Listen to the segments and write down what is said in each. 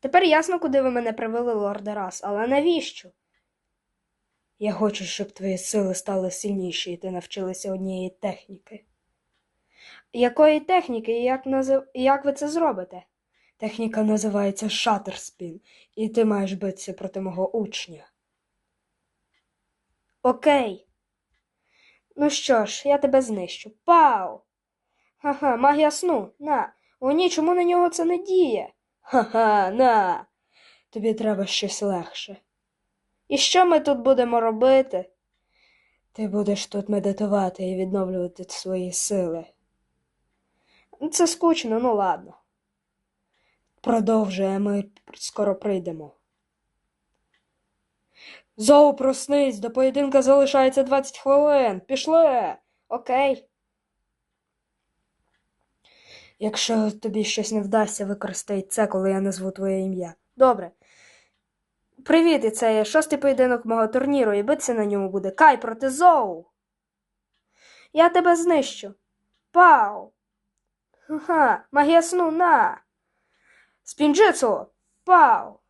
Тепер ясно, куди ви мене привели, лорде Рас, але навіщо? Я хочу, щоб твої сили стали сильніші, і ти навчилася однієї техніки. Якої техніки і як, назив... як ви це зробите? Техніка називається шатерспін, і ти маєш битися проти мого учня. Окей. Ну що ж, я тебе знищу. Пау! Ха-ха, магія сну. На. О ні, чому на нього це не діє? Ха-ха, на. Тобі треба щось легше. І що ми тут будемо робити? Ти будеш тут медитувати і відновлювати свої сили. Це скучно, ну ладно. Продовжує, ми скоро прийдемо. Зоу, проснись, до поєдинка залишається 20 хвилин. Пішли. Окей. Якщо тобі щось не вдасться, використай це, коли я назву твоє ім'я. Добре. Привіт, і це є шостий поєдинок мого турніру, і битися на ньому буде Кай проти Зоу. Я тебе знищу. Пау. Ха, магія сну на. Спінджицу. Пау.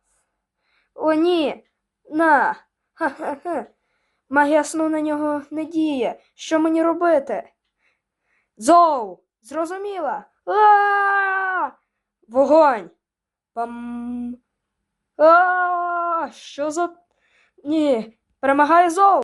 О, ні. На. Ха-ха-ха. Магія сну на нього не діє. Що мені робити? Зоу! Зрозуміла? А! Вогонь! Пам. А! Що за. Ні. Перемагає Зоу!